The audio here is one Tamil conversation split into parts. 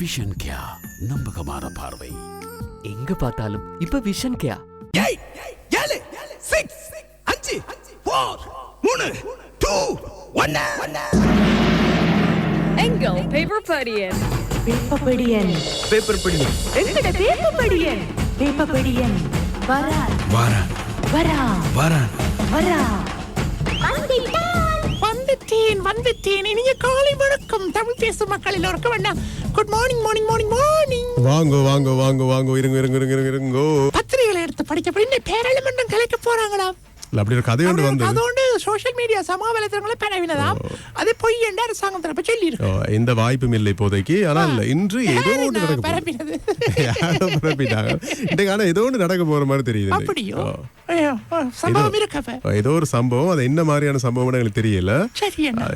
விஷன் கியா நம்பகமான பார்வை. எங்க பார்த்தாலும் இப்ப விஷன் கேயா ஏழு சிக்ஸ் அஞ்சு ஃபோர் மூணு டூ ஒன்னு. எங்கள் பேப்பர் படியன்? வேப்பப்படியன் பேப்பர் படி எங்கட வேப்பப்படியன் வேப்பப்படியன் வரா வாரான். வரா வாரான். வரா வந்துட்டேன். வந்துட்டேன் இனிய காலை வணக்கம். தமிழ் பேசும் மக்கள் எல்லோருக்கும் வேண்டாம் good morning morning morning morning வாங்கோ வாங்கோ வாங்கோ வாங்கோ இருங்க இருங்க இருங்க இருங்க இருங்கோ. பத்திரிகைகளை எடுத்து படிக்க போய் பேரளமன்றம் கலைக்க போறாங்களா அப்படி ஒரு கதை ஒன்று வந்தது. அதோடு சோஷியல் மீடியா சமூக வலைத்தளங்களை பரவினதாம். அது பொய் என்று அரசாங்கம் தரப்ப சொல்லி ஓ, எந்த வாய்ப்பும் இல்லை இப்போதைக்கு. ஆனால் இன்று ஏதோ ஒன்று நடக்க. பரப்பினது? பரப்பிட்டாங்க. இன்றைக்கு ஆனா ஏதோ ஒன்று நடக்க போற மாதிரி தெரியுது. அப்படியோ? சம்பவம் இருக்கப்ப ஏதோ ஒரு சம்பவம். அது என்ன மாதிரியான சம்பவம்னு எங்களுக்கு தெரியல.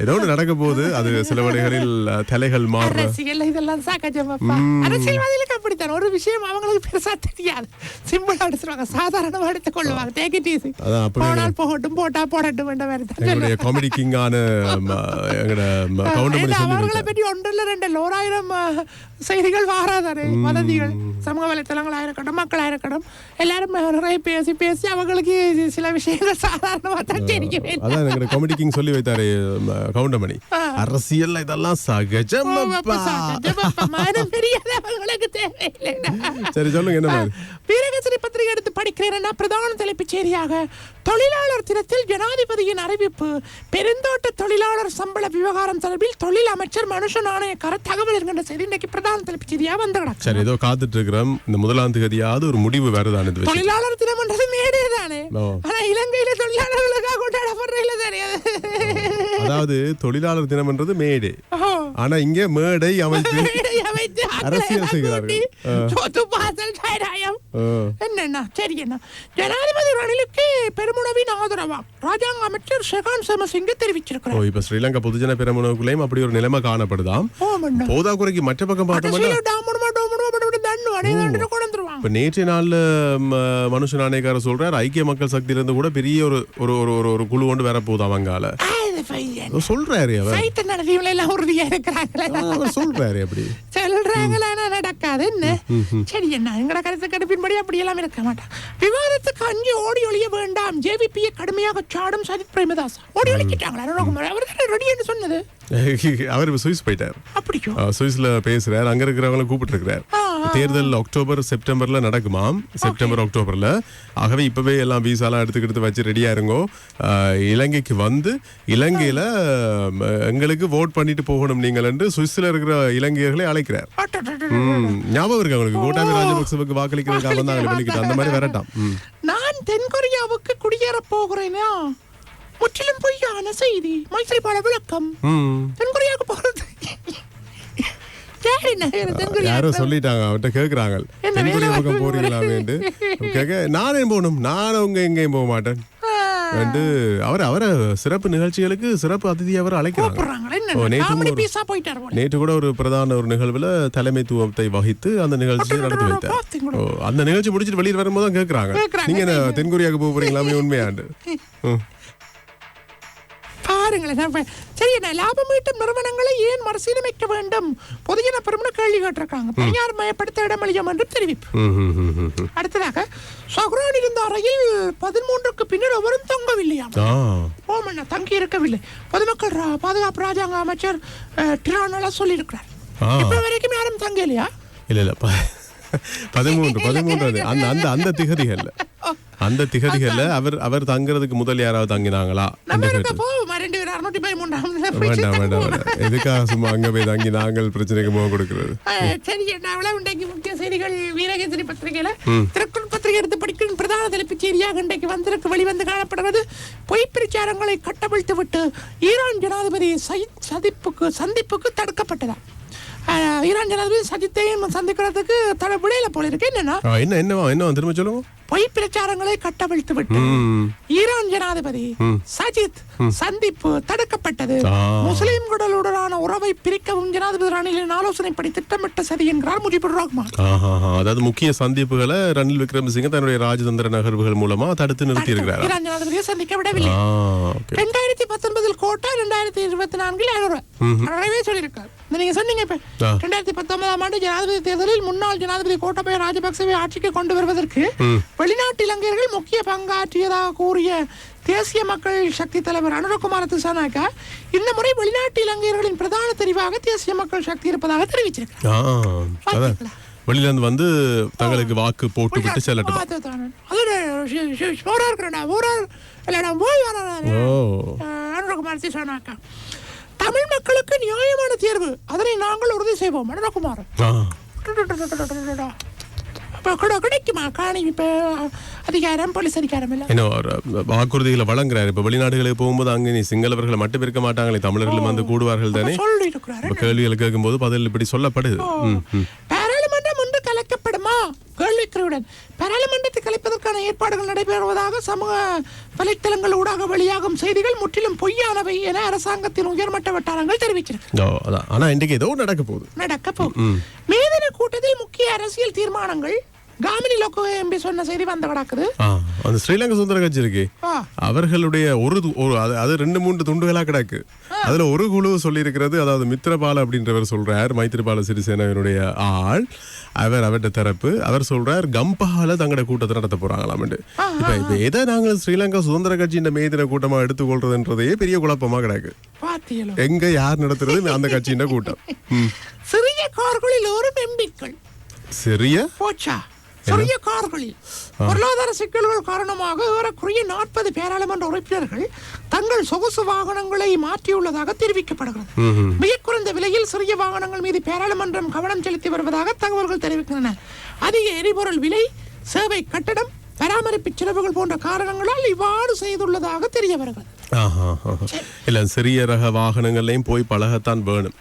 ஏதோ ஒன்று நடக்க போகுது. அது சில வழிகளில் தலைகள் மாறுற இதெல்லாம் சாக்கஜமப்பா அரசியல்வாதிகளுக்கு அப்படித்தான். ஒரு விஷயம் அவங்களுக்கு பெருசா தெரியாது. சிம்பிளா எடுத்துருவாங்க சாதாரணமா எடுத்துக் கொள்ளுவாங்க. டேக் இட் ஈஸி போனால் போகட்டும் போட்டா போடட்டும் என்ற மாதிரி எங்களுடைய காமெடி கிங்கான இல்ல, வைத்தார். பற்றி ஒன்றில் ரெண்டு லோராயிரம் அஹ், செய்திகள் வாராதானே வதந்திகள். சமூக வலைத்தளங்களாக இருக்கட்டும் மக்களாக இருக்கட்டும் எல்லாரும் நிறைய பேசி பேசி அவங்களுக்கு சில விஷயங்கள் சாதாரணமா தான் தெரியும் அதான் எங்க காமெடி கிங் சொல்லி வைத்தாரு கவுண்டமணி. அரசியல் இதெல்லாம் சகஜம் சரி சொல்லுங்க என்ன வீரகேசரி பத்திரிகை எடுத்து படிக்கிறேன்னா பிரதான தலைப்புச் செய்தியாக தொழிலாளர் தினத்தில் ஜனாதிபதியின் அறிவிப்பு பெருந்தோட்ட தொழிலாளர் சம்பள விவகாரம் தொடர்பில் தொழில் அமைச்சர் மனுஷ நாணயக்கார தகவல் இருக்கின்ற செய்தி இன்னைக்கு பிரதான தலைப்புச் செய்தியா வந்து சரி ஏதோ காத்துட்டு இருக்கிறோம் இந்த முதலாம் தேதியாவது ஒரு முடிவு வருதான் இது தொழிலாளர் தினம்ன்றது மேடே தானே. ஆனா இலங்கையில தொழிலாளர்களுக்காக கொண்டாடப்படுற இல்ல அதாவது தொழிலாளர் தினம்ன்றது மேடை. ஆனா இங்க மேடை அமைத்து அரசியல் செய்கிறார்கள். என்னண்ணா? சரி என்ன? ஜனாதிபதி ரணிலுக்கு பெருமுனவின் ஆதரவாம் ராஜாங்க அமைச்சர் ஷெகான் சமசிங்க தெரிவிச்சிருக்கிறார். இப்ப ஸ்ரீலங்கா பொதுஜன பெருமனவுக்குள்ளேயும் அப்படி ஒரு நிலைமை காணப்படுதாம். ஓமண்ணா போதாக்குறைக்கு மற்ற பக்கம் பார்த்தோம்னா இப்ப நேற்றைய நாள்ல ம, மனுஷ நாணயக்காரர் சொல்றார் ஐக்கிய மக்கள் சக்தியில இருந்து கூட பெரிய ஒரு ஒரு ஒரு ஒரு குழு கொண்டு வர போகுது அவங்கால சொல்றாரு அவர். சொல்றாரு அப்படி. சொல்றாங்களா நடக்காது என்ன சரி என்ன எங்கட கருத்து கடுப்பின்படி அப்படி எல்லாம் இருக்க மாட்டான் விவாதத்துக்கு அஞ்சு ஓடி ஒழிய வேண்டாம். ஜேவிபியை கடுமையாக சாடும் சஜித் பிரேமதாஸ் ஓடி ஒழிக்கிட்டாங்களா அவர் தானே ரெடி என்று சொன்னது? அவர் சுவிஸ் போயிட்டார். அப்படியோ? சுவிஸ்ல பேசுறாரு. அங்க இருக்கிறவங்கள கூப்பிட்டு இருக்கிறார் தேர்தல் அக்டோபர் செப்டம்பர்ல நடக்குமாம். செப்டம்பர் அக்டோபர்ல. ஆகவே இப்பவே எல்லாம் விசாலாம் எடுத்துக்கிட்டு வச்சு ரெடியா இருங்கோ. இலங்கைக்கு வந்து இலங்கையில எங்களுக்கு ஓட் பண்ணிட்டு போகணும் நீங்கள் என்று சுவிஸ்ல இருக்கிற இலங்கையர்களை அழைக்கிறார். ஞாபகம் இருக்கு அவங்களுக்கு. கோட்டாபி ராஜபக்சவுக்கு வாக்களிக்கிறதுக்காக வந்தாங்க வெளிக்கிட்டு அந்த மாதிரி வரட்டாம். நான் தென்கொரியாவுக்கு குடியேற போகிறேனா? முற்றிலும் பொய்யான செய்தி மைத்திரிபால விளக்கம். தென்கொரியாவுக்கு போறது. யாரு சொல்லிட்டாங்க. அவர்கிட்ட கேக்குறாங்க. தென்கொரியா பக்கம் வாய்ப்பு போறீங்களாமேண்டு கேட்க நானே போகணும். நான் உங்க எங்கேயும் போக மாட்டேன். வந்து அவர் அவரை சிறப்பு நிகழ்ச்சிகளுக்கு சிறப்பு அதிதி அவர் அழைக்கிறாங்க. நேற்று கூட ஒரு பிரதான ஒரு நிகழ்வுல தலைமைத்துவத்தை வகித்து அந்த நிகழ்ச்சியை நடத்தி வைத்தார். அந்த நிகழ்ச்சி முடிச்சிட்டு வெளியில் வரும்போது கேக்குறாங்க. நீங்க என்ன தென்கொரியாவுக்கு போக போறீங்களாமே உண்மையாண்டு. பாருங்களேன் சரி என்ன லாபம் ஈட்டும் நிறுவனங்களை ஏன் மறுசீரமைக்க வேண்டும்? பொதுஜன பெருமன கேள்வி கேட்டிருக்காங்க. தனியார் மயப்படுத்த இடமளியம் என்று தெரிவிப்பு. அடுத்ததாக சஹ்ரான் இருந்த அறையில் பதிமூன்றுக்கு பின்னர் எவரும் தங்கவில்லையாம் ஓமண்ணா தங்கி இருக்கவில்லை. பொதுமக்கள் பாதுகாப்பு ராஜாங்க அமைச்சர் டிரானலா சொல்லியிருக்கிறார். இப்ப வரைக்கும் யாரும் தங்க இல்லையா இல்ல இல்ல பதிமூன்று பதிமூன்றாவது அந்த அந்த அந்த திகதிகள்ல. அந்த திகதிகள்ல அவர் அவர் தங்குறதுக்கு முதல் யாராவது தங்கினாங்களா? பேரும் அறுநூத்தி பதிமூன்றாம் எதுக்காக சும்மா அங்க போய் தங்கி நாங்கள் பிரச்சனைக்கு முகம் கொடுக்கிறது? சரி என்ன இன்றைக்கு முக்கிய செய்திகள். வீரகேசரி பத்திரிகையில திருக்குறள் பத்திரிகை எடுத்து படிக்கும் பிரதான தலைப்புச் செய்தியாக இன்றைக்கு வந்திருக்கு வெளிவந்து காணப்படுகிறது. பொய் பிரச்சாரங்களை கட்டவிழ்த்து விட்டு ஈரான் ஜனாதிபதி சதிப்புக்கு சந்திப்புக்கு தடுக்கப்பட்டதா? ஈரான் ஜனாதிபதி சஜித்தையும் சந்திக்கிறதுக்கு தட விடையில போல இருக்கு. என்னன்னா என்ன என்னவா என்னவா திரும்ப சொல்லுங்க? பொய் பிரச்சாரங்களை கட்டவிழ்த்து விட்டு. ஈரான் ஜனாதிபதி சஜித் சந்திப்பு தடுக்கப்பட்டது. ஆ. முஸ்லிம்களுடனான உறவை பிரிக்கவும் ஜனாதிபதி ரணிலின் ஆலோசனைப்படி திட்டமிட்ட சதி என்கிறார் முஜிபுர் ரஹ்மான். அதாவது முக்கிய சந்திப்புகளை ரணில் விக்ரமசிங்க தன்னுடைய ராஜதந்திர நகர்வுகள் மூலமா தடுத்து நிறுத்தி இருக்கிறாரா ஈரான் ஜனாதிபதியை சந்திக்க விடவில்லை ரெண்டாயிரத்தி பத்தொன்பதில் கோட்டா ரெண்டாயிரத்தி இருபத்தி நான்கில் அறவே சொல்லியிருக்கார். நீங்க சொன்னீங்க இப்ப. ரெண்டாயிரத்தி பத்தொன்பதாம் ஆண்டு ஜனாதிபதி தேர்தலில் முன்னாள் ஜனாதிபதி கோட்டபய ராஜபக்சவை ஆட்சிக்கு கொண்டு வருவதற்கு வெளிநாட்டு இலங்கையர்கள் முக்கிய பங்காற்றியதாக கூறிய தேசிய மக்கள் சக்தி தலைவர் அனுரகுமார திசாநாயக்கா இந்த முறை வெளிநாட்டு இலங்கையர்களின் பிரதான தெரிவாக தேசிய மக்கள் சக்தி இருப்பதாக தெரிவிச்சிருக்கிறார். ஆ அதான். வெளியில இருந்து வந்து தங்களுக்கு வாக்கு போட்டு விட்டு செல்லட்டும்? இருக்கிறேன்டா, ஊரா இல்லடா, போய் அனுரகுமார் தமிழ் மக்களுக்கு நியாயமான தேர்வு. அதனை நாங்கள் உறுதி செய்வோம். கூட கிடைக்குமா காணி இப்ப அதிகாரம் போலீஸ் அதிகாரம் இல்ல என்ன ஒரு வாக்குறுதிகளை வழங்குறாரு இப்ப வெளிநாடுகளுக்கு போகும்போது அங்க நீ சிங்களவர்களை மட்டும் இருக்க மாட்டாங்களே தமிழர்களும் வந்து கூடுவார்கள் தானே கேள்விகள் கேட்கும்போது பதில் இப்படி சொல்லப்படுது. பாராளுமன்றம் ஒன்று கலைக்கப்படுமா கேள்விக்குறியுடன் பாராளுமன்றத்தை கலைப்பதற்கான ஏற்பாடுகள் நடைபெறுவதாக சமூக வலைத்தளங்கள் ஊடாக வெளியாகும் செய்திகள் முற்றிலும் பொய்யானவை என அரசாங்கத்தின் உயர்மட்ட வட்டாரங்கள் தெரிவிச்சிருக்கு. ஆனா இன்றைக்கு ஏதோ நடக்க போகுது. நடக்க போகும் மேதின கூட்டத்தில் முக்கிய அரசியல் தீர்மானங்கள் காமினி லோக்கோ எம்பி சொன்ன செய்தி வந்து கிடக்குது அந்த ஸ்ரீலங்கா சுதந்திர கட்சி இருக்கு. அவர்களுடைய ஒரு அது ரெண்டு மூன்று துண்டுகளா கிடக்கு. அதுல ஒரு குழு சொல்லி இருக்கிறது அதாவது மித்ரபால அப்படின்றவர் சொல்றார் மைத்திரிபால சிறிசேனாவினுடைய ஆள் அவர் அவருடைய தரப்பு அவர் சொல்றார் கம்பஹால தங்களோட கூட்டத்தை நடத்த போறாங்களாம் இப்ப இப்ப எதை நாங்கள் ஸ்ரீலங்கா சுதந்திர கட்சியின் மேதின கூட்டமா எடுத்துக்கொள்றதுன்றதே பெரிய குழப்பமா கிடக்கு. எங்க யார் நடத்துறது அந்த கட்சியின் கூட்டம். சிறிய கார்களில் ஒரு எம்பிக்கள் சிறிய? போச்சா? சிறிய கார்களில். பொருளாதார சிக்கல்கள் காரணமாக ஏறக்குறைய நாற்பது பாராளுமன்ற உறுப்பினர்கள் தங்கள் சொகுசு வாகனங்களை மாற்றியுள்ளதாக தெரிவிக்கப்படுகிறது. மிக குறைந்த விலையில் சிறிய வாகனங்கள் மீது பாராளுமன்றம் கவனம் செலுத்தி வருவதாக தகவல்கள் தெரிவிக்கின்றன. அதிக எரிபொருள் விலை சேவை கட்டடம் பராமரிப்பு செலவுகள் போன்ற காரணங்களால் இவ்வாறு செய்துள்ளதாக தெரிய வருகிறது. இல்ல சிறிய ரக வாகனங்கள்லயும் போய் பழகத்தான் வேணும்.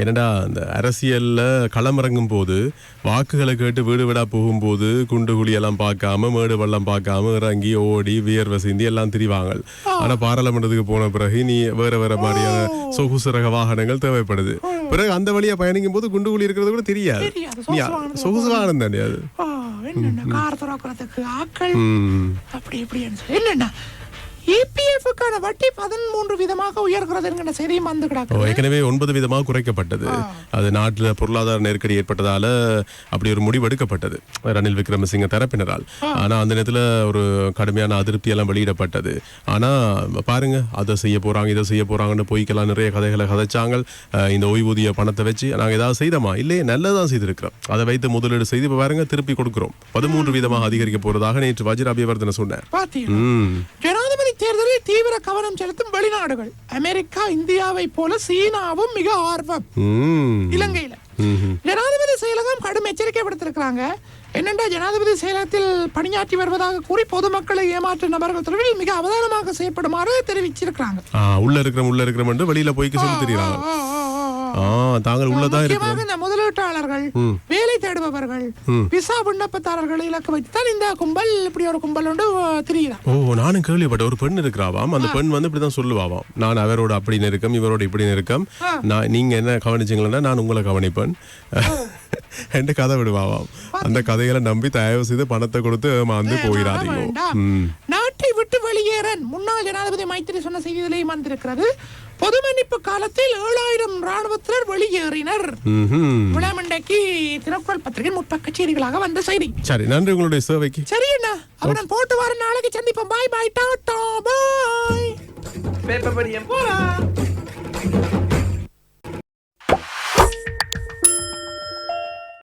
ஏனடா அந்த அரசியல்ல களமிறங்கும் போது வாக்குகளை கேட்டு வீடு வீடா போகும்போது குண்டு குழி எல்லாம் பார்க்காம மேடு வெள்ளம் பார்க்காம இறங்கி ஓடி வியர்வை சிந்தி எல்லாம் திரிவாங்க ஆனா பாராளுமன்றத்துக்கு போன பிறகு நீ வேற வேற மாதிரியான சொகுசு ரக வாகனங்கள் தேவைப்படுது. பிறகு அந்த வழியா பயணிக்கும் போது குண்டு குழி இருக்கிறது கூட தெரியாது. சொகுசு வாகனம் தானே அது? என்னென்ன கார் துறக்கிறதுக்கு ஆக்கள். அப்படி சொல்லி என்னென்ன இபிஎஃப்க்கான வட்டி பதிமூன்று விதமாக உயர்கிறது என்கிற செய்தியும் வந்து கிடக்கு. ஏற்கனவே ஒன்பது விதமாக குறைக்கப்பட்டது. அது நாட்டுல பொருளாதார நெருக்கடி ஏற்பட்டதால அப்படி ஒரு முடிவு எடுக்கப்பட்டது ரணில் விக்ரமசிங்க தரப்பினரால். ஆனா அந்த நேரத்துல ஒரு கடுமையான அதிருப்தி எல்லாம் வெளியிடப்பட்டது. ஆனா பாருங்க அதை செய்ய போறாங்க இதை செய்ய போறாங்கன்னு பொய்க்கெல்லாம் நிறைய கதைகளை கதைச்சாங்க. இந்த ஓய்வூதிய பணத்தை வச்சு நாங்க ஏதாவது செய்தோமா? இல்லையே நல்லதான் செய்திருக்கிறோம். அதை வைத்து முதலீடு செய்து இப்ப பாருங்க திருப்பி கொடுக்கிறோம். பதிமூன்று வீதமாக அதிகரிக்க போறதாக நேற்று வஜிர அபிவர்தன சொன்னார். பாத்தீங்களா? ம். ஜனாதிபதி தேர்தலில் தீவிர கவனம் செலுத்தும் வெளிநாடுகள். அமெரிக்கா இந்தியாவை போல சீனாவும் மிக ஆர்வம். இலங்கையில. ஜனாதிபதி செயலகம் கடும் எச்சரிக்கை விடுத்திருக்கிறாங்க என்னென்றா ஜனாதிபதி செயலகத்தில் பணியாற்றி வருவதாக கூறி பொதுமக்களை ஏமாற்ற நபர்கள் தொடர்பில் மிக அவதானமாக செயற்படுமாறு தெரிவிச்சிருக்கிறாங்க. உள்ள இருக்கிறோம் உள்ள இருக்கிறோம் வெளியில போய்க்கு சொல்லி தெரியுறாங்க. தாங்கள் உள்ளதான் முக்கியமாக இந்த முதலீட்டாளர்கள் வேலை தேடுபவர்கள் விசா விண்ணப்பதாரர்களை இலக்கு வைத்துதான் இந்த கும்பல் இப்படி ஒரு கும்பல் உண்டு ஓ நானும் கேள்விப்பட்ட ஒரு பெண் இருக்கிறாவாம். அந்த பெண் வந்து இப்படிதான் சொல்லுவாவாம். நான் அவரோட அப்படி நெருக்கம் இவரோட இப்படி நெருக்கம். நான் நீங்க என்ன கவனிச்சீங்களா நான் உங்களை கவனிப்பேன். என்று கதை விடுவாவாம். அந்த கதைகளை நம்பி தயவு செய்து பணத்தை கொடுத்து ஏமாந்து போயிடாதீங்க. வெளியேறன் முன்னாள் ஜனாதிபதி மைத்திரி சொன்ன செய்தியிலேயும் வந்திருக்கிறது. பொது மன்னிப்பு காலத்தில் ஏழாயிரம் ராணுவத்தினர் வெளியேறினர். ம்ஹும். விளாமண்டைக்கு தினக்குரல் பத்திரிகை முற்பக்க செய்திகளாக வந்த செய்தி. சரி நன்றி உங்களுடைய சேவைக்கு. சரி அண்ணா அவன் போட்டு வர நாளைக்கு சந்திப்போம். பாய் பாய் டாட்டா பாய். பேப்பர் படியம் போலாம்